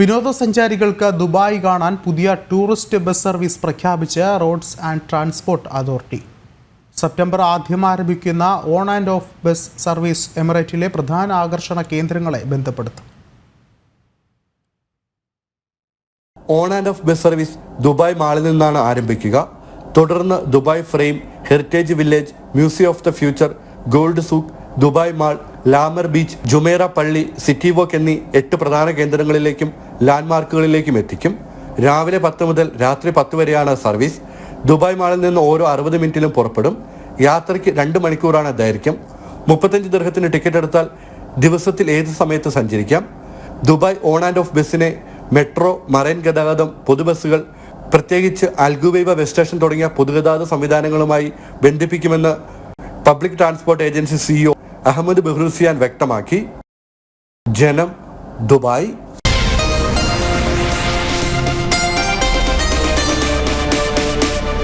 വിനോദസഞ്ചാരികൾക്ക് ദുബായ് കാണാൻ പുതിയ ടൂറിസ്റ്റ് ബസ് സർവീസ് പ്രഖ്യാപിച്ച് roads and transport authority. September ആദ്യം ആരംഭിക്കുന്ന on and off bus service എമിറേറ്റിലെ പ്രധാന ആകർഷണ കേന്ദ്രങ്ങളെ ബന്ധപ്പെടുത്തും. On and off bus service Dubai മാളിൽ നിന്നാണ് ആരംഭിക്കുക. തുടർന്ന് Dubai frame heritage village museum of the future gold souk Dubai mall La Mer beach Jumeirah പള്ളി സിറ്റി വോക്ക് എന്നീ എട്ട് പ്രധാന കേന്ദ്രങ്ങളിലേക്കും ലാൻഡ്മാർക്കുകളിലേക്കും എത്തിക്കും. രാവിലെ പത്ത് മുതൽ രാത്രി പത്ത് വരെയാണ് സർവീസ്. ദുബായ് മാളിൽ നിന്ന് ഓരോ അറുപത് മിനിറ്റിലും പുറപ്പെടും. യാത്രയ്ക്ക് രണ്ട് മണിക്കൂറാണ് ദൈർഘ്യം. മുപ്പത്തഞ്ച് ദീർഘത്തിന് ടിക്കറ്റ് എടുത്താൽ ദിവസത്തിൽ ഏത് സമയത്ത് സഞ്ചരിക്കാം? ദുബായ് ഓൺ ആൻഡ് ഓഫ് ബസ്സിനെ മെട്രോ മറൈൻ ഗതാഗതം പൊതുബസ്സുകൾ പ്രത്യേകിച്ച് അൽഗുവൈവ ബസ് സ്റ്റേഷൻ തുടങ്ങിയ പൊതുഗതാഗത സംവിധാനങ്ങളുമായി ബന്ധിപ്പിക്കുമെന്ന് public transport agency CEO Ahmed Bahrozyan വ്യക്തമാക്കി. ജനം ദുബായ്